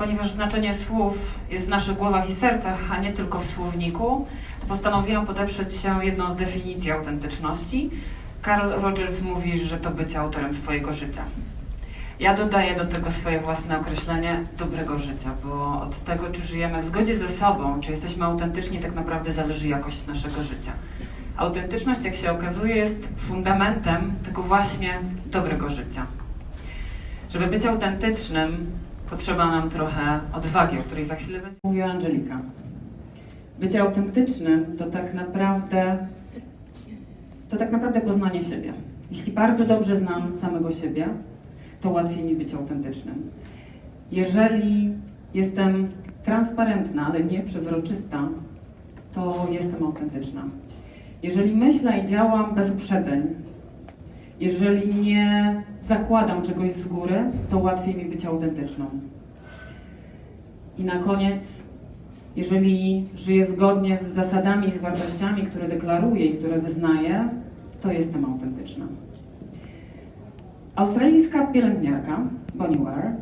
Ponieważ znaczenie słów jest w naszych głowach i sercach, a nie tylko w słowniku, to postanowiłam podeprzeć się jedną z definicji autentyczności. Carl Rogers mówi, że to bycie autorem swojego życia. Ja dodaję do tego swoje własne określenie dobrego życia, bo od tego, czy żyjemy w zgodzie ze sobą, czy jesteśmy autentyczni, tak naprawdę zależy jakość naszego życia. Autentyczność, jak się okazuje, jest fundamentem tego właśnie dobrego życia. Żeby być autentycznym, potrzeba nam trochę odwagi, o której za chwilę będzie mówiła Angelika. Bycie autentycznym to tak naprawdę to tak naprawdę poznanie siebie. Jeśli bardzo dobrze znam samego siebie, to łatwiej mi być autentycznym. Jeżeli jestem transparentna, ale nie przezroczysta, to jestem autentyczna. Jeżeli myślę i działam bez uprzedzeń, jeżeli nie zakładam czegoś z góry, to łatwiej mi być autentyczną. I na koniec, jeżeli żyję zgodnie z zasadami i z wartościami, które deklaruję i które wyznaję, to jestem autentyczna. Australijska pielęgniarka Bonnie Ware,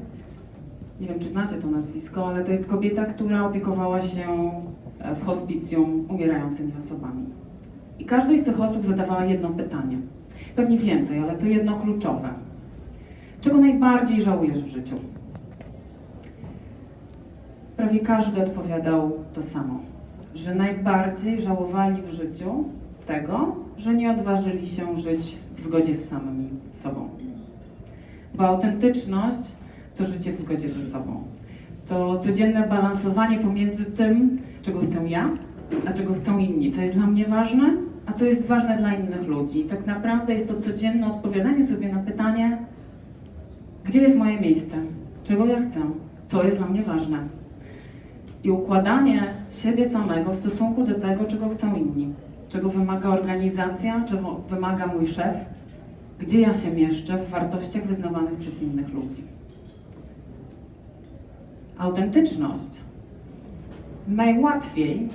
nie wiem czy znacie to nazwisko, ale to jest kobieta, która opiekowała się e, w hospicjum umierającymi osobami. I każdej z tych osób zadawała jedno pytanie. Pewnie więcej, ale to jedno kluczowe. Czego najbardziej żałujesz w życiu? Prawie każdy odpowiadał to samo, że najbardziej żałowali w życiu tego, że nie odważyli się żyć w zgodzie z samymi sobą. Bo autentyczność to życie w zgodzie ze sobą. To codzienne balansowanie pomiędzy tym, czego chcę ja, a czego chcą inni, co jest dla mnie ważne, a co jest ważne dla innych ludzi. Tak naprawdę jest to codzienne odpowiadanie sobie na pytanie, gdzie jest moje miejsce, czego ja chcę, co jest dla mnie ważne. I układanie siebie samego w stosunku do tego, czego chcą inni, czego wymaga organizacja, czego wymaga mój szef, gdzie ja się mieszczę w wartościach wyznawanych przez innych ludzi. Autentyczność najłatwiej,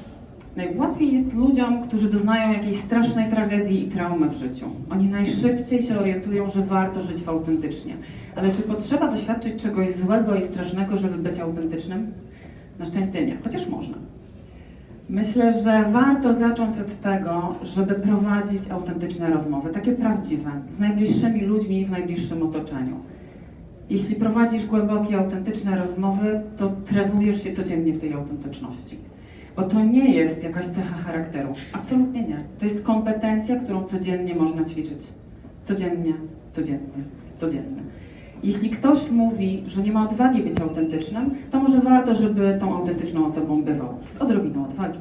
najłatwiej jest ludziom, którzy doznają jakiejś strasznej tragedii i traumy w życiu. Oni najszybciej się orientują, że warto żyć autentycznie. Ale czy potrzeba doświadczyć czegoś złego i strasznego, żeby być autentycznym? Na szczęście nie, chociaż można. Myślę, że warto zacząć od tego, żeby prowadzić autentyczne rozmowy, takie prawdziwe, z najbliższymi ludźmi w najbliższym otoczeniu. Jeśli prowadzisz głębokie, autentyczne rozmowy, to trenujesz się codziennie w tej autentyczności. Bo to nie jest jakaś cecha charakteru. Absolutnie nie. To jest kompetencja, którą codziennie można ćwiczyć. Codziennie, codziennie, codziennie. Jeśli ktoś mówi, że nie ma odwagi być autentycznym, to może warto, żeby tą autentyczną osobą bywał. Z odrobiną odwagi.